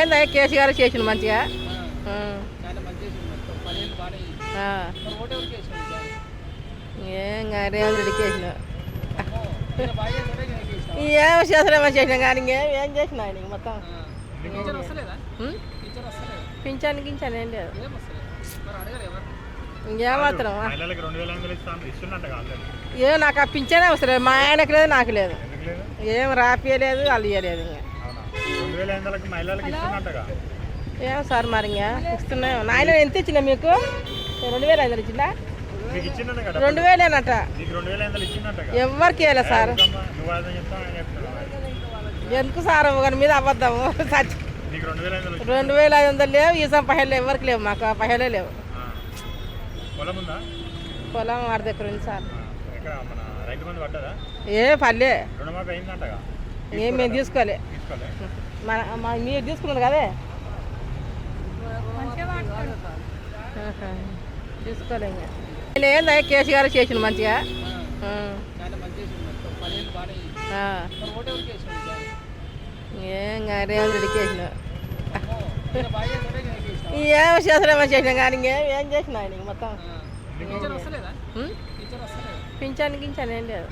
ఏందా కేసీఆర్ చేసిన మంచిగా. పదిహేను? ఏం రేవంత్ రెడ్డికి చేసిన? ఏం చేసలేమో చేసినా కానీ ఇంకేం ఏం చేసిన ఆయన మొత్తం. పింఛన్ గించాను ఏం లేదు. ఇంకేమాత్రం ఏ నాకు ఆ పింఛనే వస్తలేదు. మా ఆయనకు లేదు నాకు లేదు. ఏం రాపియలేదు వాళ్ళు ఇవ్వలేదు ఇంకా. ఏం సార్ మరి ఇంకా ఇస్తున్నాయి నాయన ఎంత ఇచ్చిన మీకు? రెండు వేలు ఐదు ఇచ్చిందా? ఇచ్చిందనే కదా రెండు వేలేనట. ఎవరికి వేయలే సార్? ఎందుకు సార్? ఒకరి మీద అబద్ధము రెండు వేల ఐదు వందలు లేవు. ఈ సం పైసలు ఎవరికి లేవు? మాకు ఆ పైసలే లేవు. పొలం వాడి దగ్గర ఉంది సార్. ఏ పల్లె. ఏం మేము తీసుకోలే? మన మీరు తీసుకున్నారు కదే? ఆహా. తీసుకోలే ఇంకా నేను ఏందా కేసీఆర్ చేసిన మంచిగా? ఏం రేవంత్ రెడ్డికి చేసిన? ఏం చేసలేమో చేసినా కానీ ఇంకేం ఏం చేసిన ఆయన మొత్తం? పింఛన్ గించాను ఏం లేదు.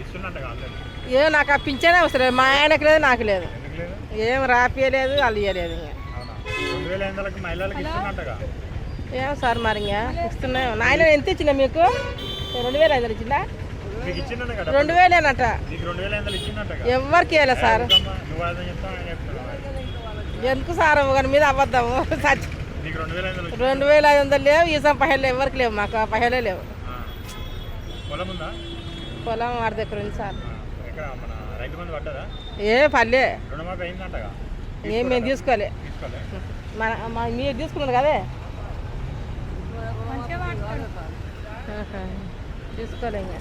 ఇస్తున్నట్టుగా ఆల్రెడీ ఏ నాకు ఆ పింఛనే వస్తలేదు మా ఆయనకు లేదు నాకు లేదు. ఏం రాపియలేదు వాళ్ళు ఇవ్వలేదు ఇంకా. ఏం సార్ మరి ఇంకా? ఇస్తున్నాయి? నాయన ఎంత ఇచ్చిన మీకు? రెండు వేలు ఐదు ఇచ్చిందా? మీకు ఇచ్చిందనే కదా రెండు వేలేనట. ఎవరికి వేయలే సార్? ఎందుకు సార్? ఒకరి మీద అబద్ధము రెండు వేల ఐదు వందలు లేవు ఈ సం పైసలు ఎవరికి లేవు మాకు. ఆ పైసలే లేవు. పొలం ఉందా? పొలం వాడి దగ్గర ఉంది సార్. మన రైతు పడ్డదా? ఏ పల్లె రుణమాఫీ అయిందంటగా? ఏం మేము తీసుకోలే. మన మా- మీరు తీసుకున్నారు కదే. తీసుకోలే ఇంకా.